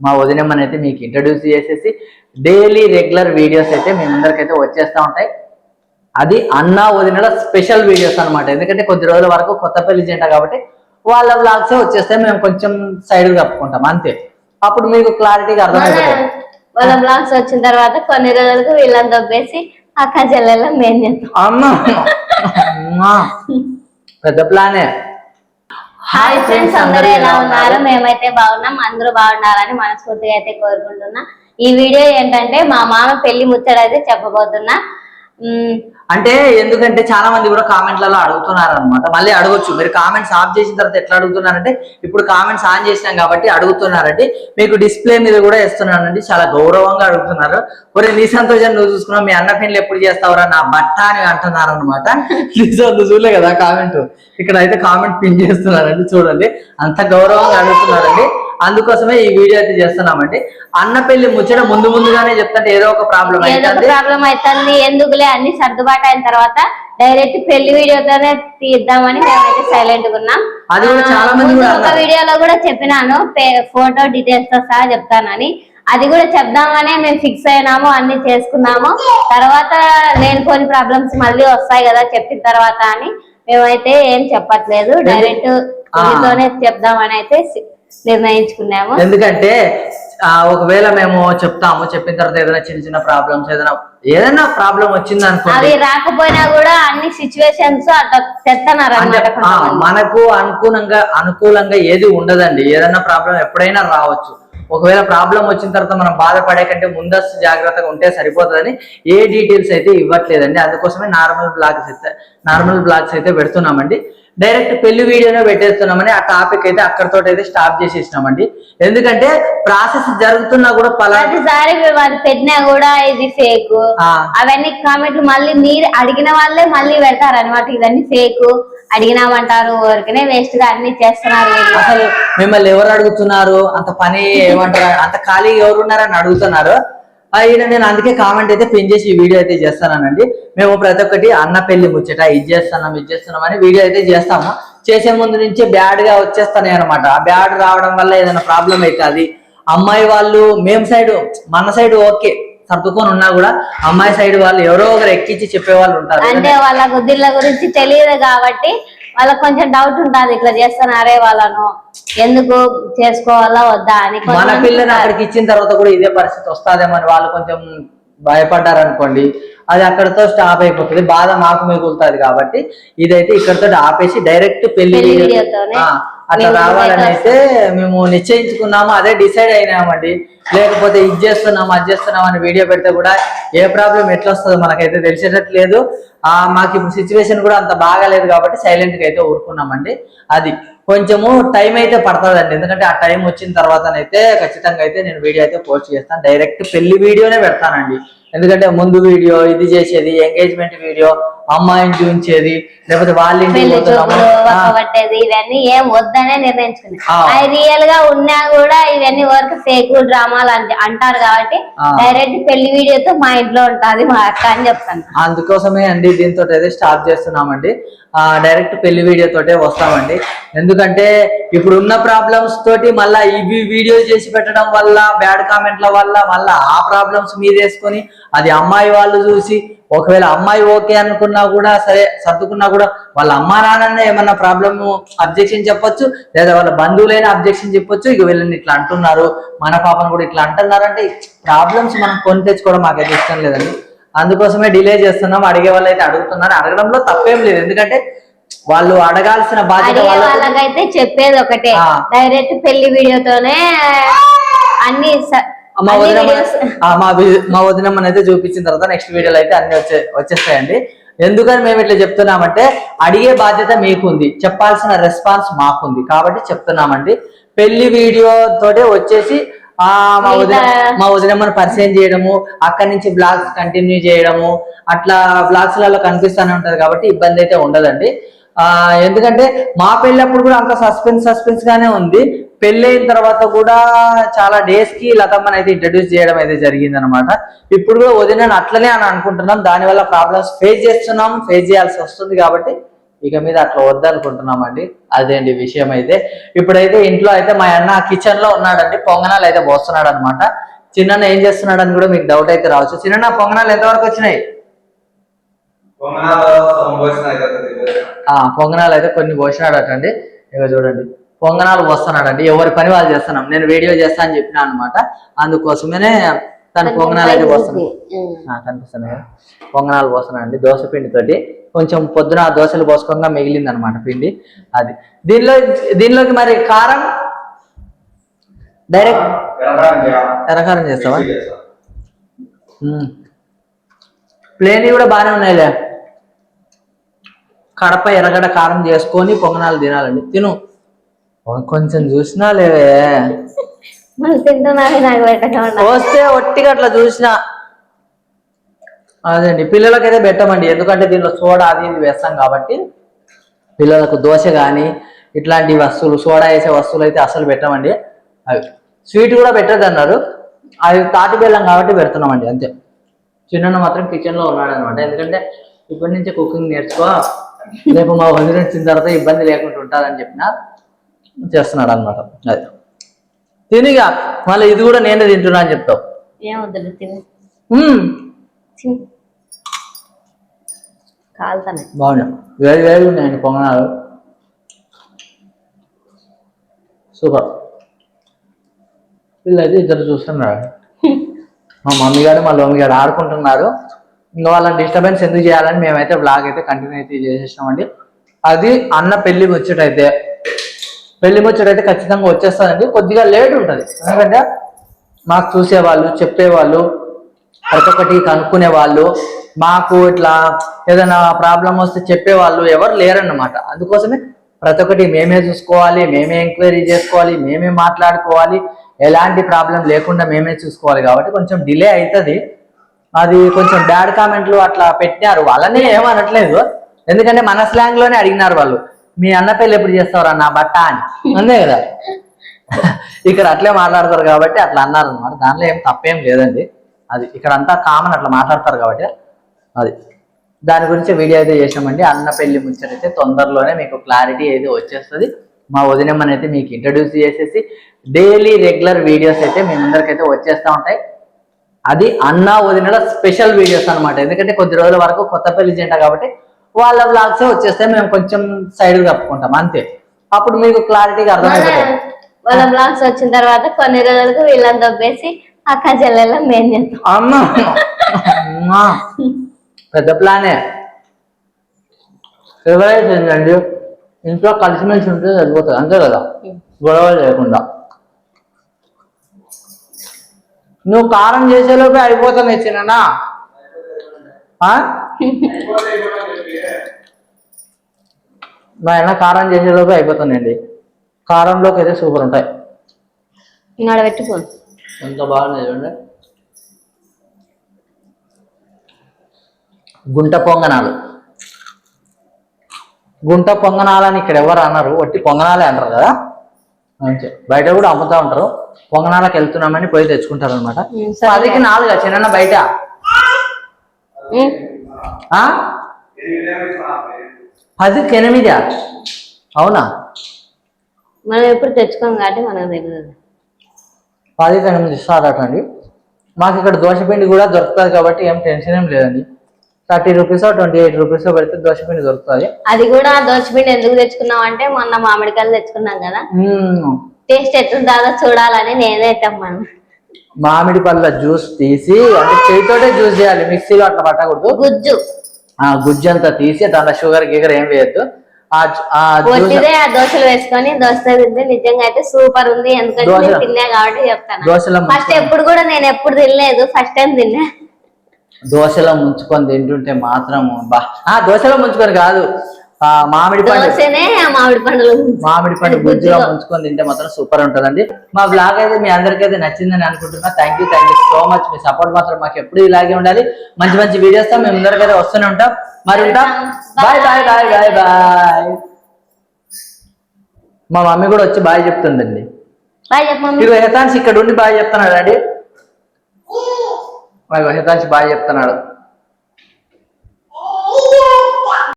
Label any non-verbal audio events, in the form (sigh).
మా వదినమ్మని అయితే మీకు ఇంట్రడ్యూస్ చేసేసి డైలీ రెగ్యులర్ వీడియోస్ అయితే మీ ముందరికైతే వచ్చేస్తూ ఉంటాయి. అది అన్న వదినల స్పెషల్ వీడియోస్ అన్నమాట. ఎందుకంటే కొద్ది రోజుల వరకు కొత్త పెళ్ళి జంట కాబట్టి వాళ్ళ బ్లాగ్స్ వచ్చేస్తే మేము కొంచెం సైడ్ కప్పుకుంటాం. అంతే. అప్పుడు మీకు క్లారిటీగా అర్థమైపోతుంది వాళ్ళ బ్లాగ్స్ వచ్చిన తర్వాత కొన్ని రోజులకు వీళ్ళని దొబ్బేసి అక్క చెల్లెల్లో మేం చేస్తాం. అమ్మా. (laughs) పెద్ద ప్లానే హాయ్ ఫ్రెండ్స్ అందరూ ఎలా ఉన్నారు? మేమైతే బాగున్నాం అందరూ బాగుండాలని మనస్ఫూర్తిగా అయితే కోరుకుంటున్నా. ఈ వీడియో ఏంటంటే మా మామ పెళ్ళి ముచ్చట అయితే చెప్పబోతున్నా. అంటే ఎందుకంటే చాలా మంది కూడా కామెంట్లలో అడుగుతున్నారు అనమాట మళ్ళీ అడగొచ్చు. మీరు కామెంట్స్ ఆఫ్ చేసిన తర్వాత ఎట్లా అడుగుతున్నారంటే ఇప్పుడు కామెంట్స్ ఆన్ చేసినాం కాబట్టి అడుగుతున్నారండి. మీకు డిస్ప్లే మీద కూడా ఇస్తున్నానండి చాలా గౌరవంగా అడుగుతున్నారు. ఒరే నీ సంతోషం నువ్వు చూసుకున్నావు. మీ అన్న పెళ్ళి ఎప్పుడు చేస్తావురా? నా బట్ట అని అంటున్నారు అనమాట నువ్వు చూడలే కదా కామెంట్. ఇక్కడ అయితే కామెంట్ పిన్ చేస్తున్నారండి. చూడండి. అంత గౌరవంగా అడుగుతున్నారండి. అందుకోసమే ఈ వీడియో అయితే చేస్తున్నామండి. అన్న పెళ్ళి ముచ్చట ముందు ముందుగానే చెప్తుంటే ఏదో ఒక ప్రాబ్లం ప్రాబ్లం అవుతుంది ఎందుకులే? అన్ని సర్దుబాటు అయిన తర్వాత డైరెక్ట్ పెళ్ళి వీడియోతోనే తీద్దామని మేమైతే సైలెంట్ ఉన్నాం. అది చాలా మంది ఒక. వీడియోలో కూడా చెప్పినాను. ఫోటో డీటెయిల్స్తో సహా చెప్తానని. అది కూడా చెప్దామనే మేము ఫిక్స్ అయినాము అన్ని చేసుకున్నాము. తర్వాత లేనిపోని ప్రాబ్లమ్స్ మళ్ళీ వస్తాయి కదా చెప్పిన తర్వాత అని మేమైతే ఏం చెప్పట్లేదు. డైరెక్ట్ చెప్దామని అయితే నిర్ణయించుకున్నాము. ఎందుకంటే ఆ, ఒకవేళ మేము చెప్తాము చెప్పిన తర్వాత ఏదైనా చిన్న చిన్న ప్రాబ్లమ్స్ ఏదైనా ఏదైనా ప్రాబ్లం వచ్చింది అనుకోండి అవి రాకపోయినా కూడా అన్ని సిచ్యువేషన్స్ అట్లా తెస్తున్నారు మనకు అనుకూలంగా అనుకూలంగా ఏది ఉండదండి. ఏదైనా ప్రాబ్లం ఎప్పుడైనా రావచ్చు. ఒకవేళ ప్రాబ్లం వచ్చిన తర్వాత మనం బాధపడే కంటే ముందస్తు జాగ్రత్తగా ఉంటే సరిపోతుందని ఏ డీటెయిల్స్ అయితే ఇవ్వట్లేదండి. అందుకోసమే నార్మల్ బ్లాగ్స్ అయితే నార్మల్ బ్లాగ్స్ అయితే పెడుతున్నామండి. డైరెక్ట్ పెళ్ళి వీడియోనే పెట్టేస్తున్నామని ఆ టాపిక్ అయితే అక్కడతో అయితే స్టాప్ చేసేసినామండి. ఎందుకంటే ప్రాసెస్ జరుగుతున్నా కూడా ప్రతిసారి పెట్టినా కూడా ఇది ఫేక్. అవన్నీ కామెంట్లు మళ్ళీ మీరు అడిగిన వాళ్ళే మళ్ళీ పెడతారు అనమాట ఇవన్నీ ఫేక్. అడిగినామంటారు ఊరికనే వేస్ట్గా అన్ని చేస్తున్నారు అసలు మిమ్మల్ని ఎవరు అడుగుతున్నారు? అంత పని ఏమంటారు? అంత ఖాళీ ఎవరున్నారని అడుగుతున్నారు. అయినా నేను అందుకే కామెంట్ అయితే పిన్ చేసి వీడియో అయితే చేస్తానండి. మేము ప్రతి ఒక్కటి అన్న పెళ్ళి ముచ్చట ఇది చేస్తున్నాం ఇది చేస్తున్నాం అని వీడియో అయితే చేస్తాము. చేసే ముందు నుంచే బ్యాడ్గా వచ్చేస్తానే అనమాట ఆ బ్యాడ్ రావడం వల్ల ఏదైనా ప్రాబ్లం అవుతుంది అమ్మాయి వాళ్ళు మేము సైడ్ మన సైడ్ ఓకే సర్దుకొని ఉన్నా కూడా అమ్మాయి సైడ్ వాళ్ళు ఎవరో ఒకరు ఎక్కించి చెప్పే వాళ్ళు ఉంటారు. అంటే వాళ్ళ గుద్దిళ్ళ గురించి తెలియదు కాబట్టి వాళ్ళకి కొంచెం డౌట్ ఉంటుంది. ఇట్లా చేస్తున్నారే వాళ్ళను. ఎందుకు చేసుకోవాలా వద్దా అని మన పిల్లని. అక్కడికి ఇచ్చిన తర్వాత కూడా ఇదే పరిస్థితి వస్తాదేమని వాళ్ళు కొంచెం భయపడ్డారు అనుకోండి అది అక్కడతో స్టాప్ అయిపోతుంది. బాధ మాకు మిగులుతుంది కాబట్టి ఇదైతే ఇక్కడతో ఆపేసి డైరెక్ట్ పెళ్ళి అట్లా రావాలని అయితే మేము నిశ్చయించుకున్నాము అదే డిసైడ్ అయినామండి. లేకపోతే ఇది చేస్తున్నాము అది చేస్తున్నాం అని వీడియో పెడితే కూడా ఏ ప్రాబ్లం ఎట్లా వస్తుందో మనకైతే తెలిసేటట్లేదు. ఆ మాకు ఇప్పుడు సిచ్యువేషన్ కూడా అంత బాగాలేదు కాబట్టి సైలెంట్గా అయితే ఊరుకున్నామండి. అది కొంచెము టైం అయితే పడుతుందండి. ఎందుకంటే ఆ టైం వచ్చిన తర్వాతనైతే ఖచ్చితంగా అయితే నేను వీడియో అయితే పోస్ట్ చేస్తాను. డైరెక్ట్ పెళ్ళి వీడియోనే పెడతానండి. ఎందుకంటే ముందు వీడియో ఇది చేసేది ఎంగేజ్మెంట్ వీడియో అమ్మాయిని చూపించేది లేకపోతే వాళ్ళ ఇంటికి ఇవన్నీ ఏం వద్దనే. అవి రియల్గా ఉన్నా కూడా ఇవన్నీ వరకు ఫేక్ డ్రామాలు అంటే అంటారు కాబట్టి. డైరెక్ట్ పెళ్ళి వీడియోతో మా ఇంట్లో ఉంటది మా అక్క అని చెప్తాను. అందుకోసమే అండి దీంతో అయితే స్టార్ట్ చేస్తున్నామండి. ఆ డైరెక్ట్ పెళ్ళి వీడియో తోటే వస్తామండి. ఎందుకంటే ఇప్పుడు ఉన్న ప్రాబ్లమ్స్ తోటి మళ్ళా ఇవి వీడియో చేసి పెట్టడం వల్ల బ్యాడ్ కామెంట్ల వల్ల మళ్ళా ఆ ప్రాబ్లమ్స్ మీద వేసుకొని అది అమ్మాయి వాళ్ళు చూసి ఒకవేళ అమ్మాయి ఓకే అనుకున్నా కూడా సరే సర్దుకున్నా కూడా వాళ్ళ అమ్మా నాన్న ఏమన్నా ప్రాబ్లమ్ అబ్జెక్షన్ చెప్పొచ్చు లేదా వాళ్ళ బంధువులైన అబ్జెక్షన్ చెప్పొచ్చు ఇక వీళ్ళని ఇట్లా అంటున్నారు మన పాపను కూడా ఇట్లా అంటున్నారు అంటే ప్రాబ్లమ్స్ మనం కొని తెచ్చుకోవడం మాకైతే ఇష్టం లేదండి. అందుకోసమే డిలే చేస్తున్నాం అడిగే వాళ్ళు అయితే అడుగుతున్నారు అడగడంలో తప్పేం లేదు. ఎందుకంటే వాళ్ళు అడగాల్సిన బాధ్యత వాళ్ళకైతే చెప్పేది ఒకటే. డైరెక్ట్ పెళ్ళి వీడియోతోనే అన్ని మా అన్ని వదిన videos- మా వదినమ్మని అయితే చూపించిన తర్వాత నెక్స్ట్ వీడియోలో అయితే అన్ని వచ్చే వచ్చేస్తాయండి. ఎందుకని మేము ఇట్లా చెప్తున్నామంటే అడిగే బాధ్యత మీకుంది. చెప్పాల్సిన రెస్పాన్స్ మాకుంది. కాబట్టి చెప్తున్నామండి. పెళ్ళి వీడియో తోటే వచ్చేసి ఆ మా వదిన మా వదినమ్మని పరిచయం చేయడము అక్కడి నుంచి బ్లాగ్స్ కంటిన్యూ చేయడము అట్లా బ్లాగ్స్లలో కనిపిస్తూనే ఉంటది కాబట్టి ఇబ్బంది అయితే ఉండదండి. ఎందుకంటే మా పెళ్ళప్పుడు కూడా అంత సస్పెన్స్ సస్పెన్స్ గానే ఉంది. పెళ్ళి అయిన తర్వాత కూడా చాలా డేస్కి లతమ్మని అయితే ఇంట్రడ్యూస్ చేయడం అయితే జరిగింది అనమాట ఇప్పుడు కూడా వదిన అట్లనే అని అనుకుంటున్నాం. దానివల్ల ప్రాబ్లమ్స్ ఫేస్ చేస్తున్నాం. ఫేస్ చేయాల్సి వస్తుంది కాబట్టి ఇక మీద అట్లా వద్దనుకుంటున్నామండి అదేంటి విషయం అయితే. ఇప్పుడైతే ఇంట్లో అయితే మా అన్న కిచెన్లో ఉన్నాడండి. పొంగనాలు అయితే పోస్తున్నాడు అనమాట చిన్న ఏం చేస్తున్నాడు అని కూడా మీకు డౌట్ అయితే రావచ్చు. చిన్న పొంగనాలు ఎంతవరకు వచ్చినాయి? పొంగనాలు అయితే కొన్ని పోసినాడటండి. ఇక చూడండి. పొంగనాలు పోస్తున్నాడండి. ఎవరి పని వాళ్ళు చేస్తున్నాం. నేను వీడియో చేస్తా అని చెప్పిన అనమాట అందుకోసమనే తన పొంగనాలు అయితే పోస్తున్నాడు. ఆ, కనిపిస్తున్నాయి? పొంగనాలు పోస్తున్నాను అండి దోశ పిండి తోటి కొంచెం పొద్దున దోశలు పోసుకోగా మిగిలింది అనమాట పిండి. అది. దీనిలో దీనిలోకి మరి కారం? డైరెక్ట్ ఎర్రకారం చేస్తావా? ప్లేన్ కూడా బాగానే ఉన్నాయిలే. కడప ఎర్రగడ్డ కారం చేసుకొని పొంగనాలు తినాలండి. తిను. కొంచెం చూసినా లేవే. వస్తే ఒట్టిగా అట్లా చూసినా. అదండి పిల్లలకైతే పెట్టమండి. ఎందుకంటే దీనిలో సోడా అది ఇది వేస్తాం కాబట్టి. పిల్లలకు దోశ కానీ ఇట్లాంటి వస్తువులు సోడా వేసే వస్తువులు అయితే అసలు పెట్టమండి. అవి స్వీట్ కూడా పెట్టద్దు అన్నారు అది తాటి బెల్లం కాబట్టి పెడుతున్నామండి అంతే. చిన్న మాత్రం కిచెన్లో ఉన్నాడు అనమాట ఎందుకంటే ఇప్పటి నుంచి కుకింగ్ నేర్చుకో. రేపు మా వదిలి వచ్చిన తర్వాత ఇబ్బంది లేకుండా ఉంటుందని చెప్పిన చేస్తున్నాడు అనమాట అది. తినిగా మళ్ళీ ఇది కూడా నేనే తింటున్నా అని చెప్తావు. ఏం వద్దు తిని. కాలుతానే. బాగున్నాయి వేడి వేడి ఉన్నాయండి పొంగనాలు. సూపర్. వీళ్ళైతే ఇద్దరు చూస్తున్నారు. (laughs) మా మమ్మీ గారు మా లోమి గారు ఆడుకుంటున్నారు. ఇంకా వాళ్ళని డిస్టర్బెన్స్ ఎందుకు చేయాలని మేమైతే బ్లాగ్ అయితే కంటిన్యూ అయితే చేసేసినామండి. అది అన్న పెళ్ళి ముచ్చటైతే పెళ్ళి ముచ్చటైతే ఖచ్చితంగా వచ్చేస్తుందండి. కొద్దిగా లేట్ ఉంటుంది. ఎందుకంటే మాకు చూసేవాళ్ళు చెప్పేవాళ్ళు ప్రతి ఒక్కటి కనుక్కునే వాళ్ళు మాకు ఇట్లా ఏదైనా ప్రాబ్లం వస్తే చెప్పేవాళ్ళు ఎవరు లేరన్నమాట. అందుకోసమే ప్రతి ఒక్కటి మేమే చూసుకోవాలి మేమే ఎంక్వైరీ చేసుకోవాలి మేమే మాట్లాడుకోవాలి. ఎలాంటి ప్రాబ్లం లేకుండా మేమే చూసుకోవాలి కాబట్టి కొంచెం డిలే అవుతుంది అది కొంచెం బ్యాడ్ కామెంట్లు అట్లా పెట్టినారు. వాళ్ళనే ఏమనట్లేదు. ఎందుకంటే మన స్లాంగ్లోనే అడిగినారు వాళ్ళు. మీ అన్న పెళ్ళి ఎప్పుడు చేస్తారా నా బట్ట అని. అంతే కదా. (laughs) ఇక్కడ అట్లే మాట్లాడతారు కాబట్టి అట్లా అన్నారు అనమాట దానిలో ఏం తప్పేం లేదండి. అది ఇక్కడ అంతా కామన్ అట్లా మాట్లాడతారు కాబట్టి అది. దాని గురించి వీడియో అయితే చేసామండి అన్న పెళ్ళి ముచ్చటైతే తొందరలోనే మీకు క్లారిటీ అయితే వచ్చేస్తుంది. మా వదినమ్మని అయితే మీకు ఇంట్రడ్యూస్ చేసేసి డైలీ రెగ్యులర్ వీడియోస్ అయితే మీ ముందరికైతే వచ్చేస్తూ ఉంటాయి. అది అన్న వదినల స్పెషల్ వీడియోస్ అన్నమాట. ఎందుకంటే కొద్ది రోజుల వరకు కొత్త పెళ్ళి జంట కాబట్టి వాళ్ళ బ్లాగ్స్ వచ్చేస్తే మేము కొంచెం సైడ్ కప్పుకుంటాం అంతే. అప్పుడు మీకు క్లారిటీగా అర్థమైపోతుంది వాళ్ళ బ్లాగ్స్ వచ్చిన తర్వాత కొన్ని రోజులకు వీళ్ళని దొబ్బేసి అక్క చెల్లెల్లో మేం చేస్తాం. అమ్మ. పెద్ద ప్లానే. ఎవరైతే ఇంట్లో కలిసిమెలిసి ఉంటే సరిపోతుంది అంతే కదా? గొడవ లేకుండా. నువ్వు కారం చేసేలోపే అయిపోతుంది చిన్ననా? ఆ? మా ఆయన కారం చేసేలోపే అయిపోతుందండి. కారంలోకి అయితే సూపర్ ఉంటాయి. ఇంకా పెట్టుకో. ఎంత బాగున్నాయి చూడండి. గుంట పొంగనాలు. గుంట పొంగనాలని ఇక్కడ ఎవరు అన్నారు? ఒట్టి పొంగనాలే అంటారు కదా? అంతే. బయట కూడా అమ్ముతా ఉంటారు. పొంగనాలకు వెళ్తున్నామని పోయి తెచ్చుకుంటారు అనమాట సరే. పదికి నాలుగా చిన్న బయట? పదికి ఎనిమిదా? అవునా? మనం ఎప్పుడు తెచ్చుకోం కాబట్టి మనకు తెలియదు పదికి ఎనిమిది ఇస్తారట అండి మాకు ఇక్కడ దోశపిండి కూడా దొరుకుతుంది కాబట్టి ఏం టెన్షన్ ఏం లేదండి. Thirty rupees twenty eight rupees పెడితే దోశపిండి దొరుకుతుంది. అది కూడా దోశపిండి ఎందుకు తెచ్చుకున్నాం అంటే మొన్న మామిడికాయలు తెచ్చుకున్నాం కదా. టేస్ట్ ఎట్లుంటుందో చూడాలని నేనే తెమ్మను మామిడి పళ్ళ జ్యూస్ తీసి అంటే చేతితోటే జ్యూస్ చేయాలి మిక్సీలో అట్లా పట్టకూడదు. గుజ్జు. ఆ గుజ్జు అంతా తీసి దాంట్లో షుగర్ గిగర్ ఏం వేయద్దు. ఆ దోశలు వేసుకొని దోశ తింటే నిజంగా అయితే సూపర్ ఉంది. ఎందుకంటే. నేను తిన్నా కాబట్టి చెప్తాను. దోశలో ఫస్ట్ ఎప్పుడు కూడా నేను ఎప్పుడు తినలేదు. ఫస్ట్ టైం తిన్నా. దోశలో ముంచుకొని తింటుంటే మాత్రం బా. ఆ దోశలో ముంచుకొని కాదు. మామిడి పండు. మామిడి పండులు మామిడి పండు (laughs) గుజ్జులో. ముంచుకొని తింటే మాత్రం సూపర్ ఉంటుందండి. మా బ్లాగ్ అయితే మీ అందరికీ అయితే నచ్చిందని అనుకుంటున్నా. Thank you thank you so much me support మాత్రం మాకు ఎప్పుడు ఇలాగే ఉండాలి. మంచి మంచి వీడియోస్తో మేము ముందరికైతే వస్తూనే ఉంటాం. మరి ఉంటాం. Bye bye bye bye bye మా మమ్మీ కూడా వచ్చి బాయ్ చెప్తుందండి. ఇదిగో హెతాన్స్ ఇక్కడ ఉండి బాయ్ చెప్తున్నాడు అండి హెతాన్స్ బాయ్ చెప్తున్నాడు.